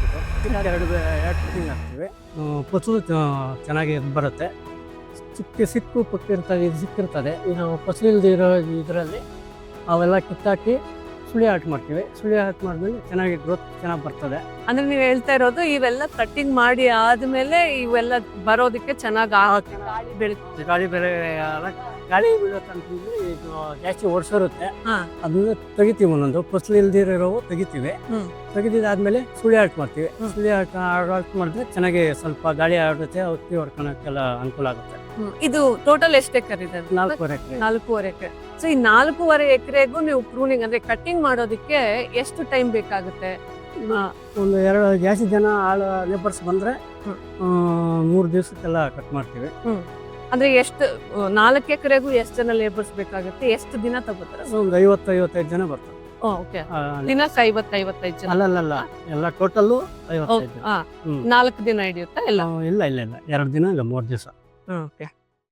ಎರಡು ಎರಡು ತಿಂಗಳು ಹಾಕ್ತೀವಿ ಚೆನ್ನಾಗಿ ಬರುತ್ತೆ. ಚಿಕ್ಕ ಸಿಕ್ಕು ಪಕ್ಕಿರ್ತದೆ ಇದು ಸಿಕ್ಕಿರ್ತದೆ. ಇನ್ನು ಫಸಲು ಇರೋ ಇದರಲ್ಲಿ ಅವೆಲ್ಲ ಕಿತ್ತಾಕಿ ಸುಳಿ ಹಾಕಿ ಮಾಡ್ತೀವಿ ಸುಳಿ ಹಾಕಿ ಮಾಡಿದ್ಮೇಲೆ ಚೆನ್ನಾಗಿ ಗ್ರೋತ್ ಚೆನ್ನಾಗಿ ಬರ್ತದೆ ಅಂದ್ರೆ ನೀವು ಹೇಳ್ತಾ ಇರೋದು ಇವೆಲ್ಲ ಕಟ್ಟಿಂಗ್ ಮಾಡಿ ಆದ್ಮೇಲೆ ಇವೆಲ್ಲ ಬರೋದಕ್ಕೆ ಚೆನ್ನಾಗಿ ಗಾಳಿ ಬೆಳೀತದೆ ಗಾಳಿ ಬೇರೆ ಅಲ್ಲ, ಗಾಳಿ ಬೀಳುತ್ತಂತಂದ್ರೆ ಇದು ಜಾಸ್ತಿ ಓಡಿಸಿರುತ್ತೆ ಹಾ. ಅದನ್ನ ತೆಗಿತೀವಿ ಒಂದೊಂದು ಫಸಲು ಇಲ್ದಿರೋವು ತೆಗಿತೀವಿ. ತೆಗೆದಿದ್ದಾದ್ಮೇಲೆ ಸುಳಿ ಹಾಕಿ ಮಾಡ್ತೀವಿ. ಸುಳಿ ಹಾಕಿ ಹಾಕಿ ಮಾಡಿದ್ರೆ ಚೆನ್ನಾಗಿ ಸ್ವಲ್ಪ ಗಾಳಿ ಆಡುತ್ತೆ ಔಷಧಿ ಹೊಡ್ಕೊಳಕ್ಕೆಲ್ಲ ಅನುಕೂಲ ಆಗುತ್ತೆ. ಇದು ಟೋಟಲ್ ಎಷ್ಟು ಎಕರೆ ಇದೆ ನಾಲ್ಕೂವರೆ ಎಕರೆ. ನಾಲ್ಕೂವರೆ ಎಕರೆ. ಸೊ ಈ ನಾಲ್ಕೂವರೆ ಎಕರೆಗೂ ನೀವು ಪ್ರೂನಿಂಗ್ ಅಂದ್ರೆ ಕಟ್ಟಿಂಗ್ ಮಾಡೋದಕ್ಕೆ ಎಷ್ಟು ಟೈಮ್ ಬೇಕಾಗುತ್ತೆ? ಒಂದು ಎರಡು ಜಾಸ್ತಿ ಜನ ಆಳು ಲೇಬರ್ಸ್ ಬಂದ್ರೆ ಮೂರು ದಿವಸಕ್ಕೆಲ್ಲ ಕಟ್ ಮಾಡ್ತೀವಿ. ಅಂದ್ರೆ ಎಷ್ಟು ನಾಲ್ಕು ಎಕರೆಗೂ ಎಷ್ಟು ಜನ ಲೇಬರ್ಸ್ ಬೇಕಾಗುತ್ತೆ? ಎಷ್ಟು ದಿನ ತಗೋತಾರೆ? ಒಂದು ಐವತ್ತು ಐವತ್ತೈದು ಜನ ಬರ್ತಾರೆ. ಓಕೆ ದಿನಕ್ಕೆ ಐವತ್ತು ಐವತ್ತೈದು ಜನ? ಅಲ್ಲಲ್ಲ ಎಲ್ಲ ಟೋಟಲ್ಲು. ನಾಲ್ಕು ದಿನ ಹಿಡಿಯುತ್ತಾ? ಎಲ್ಲ ಇಲ್ಲ ಇಲ್ಲ ಇಲ್ಲ. ಎರಡು ದಿನ ಇಲ್ಲ ಮೂರು ದಿವಸ. ಓಕೆ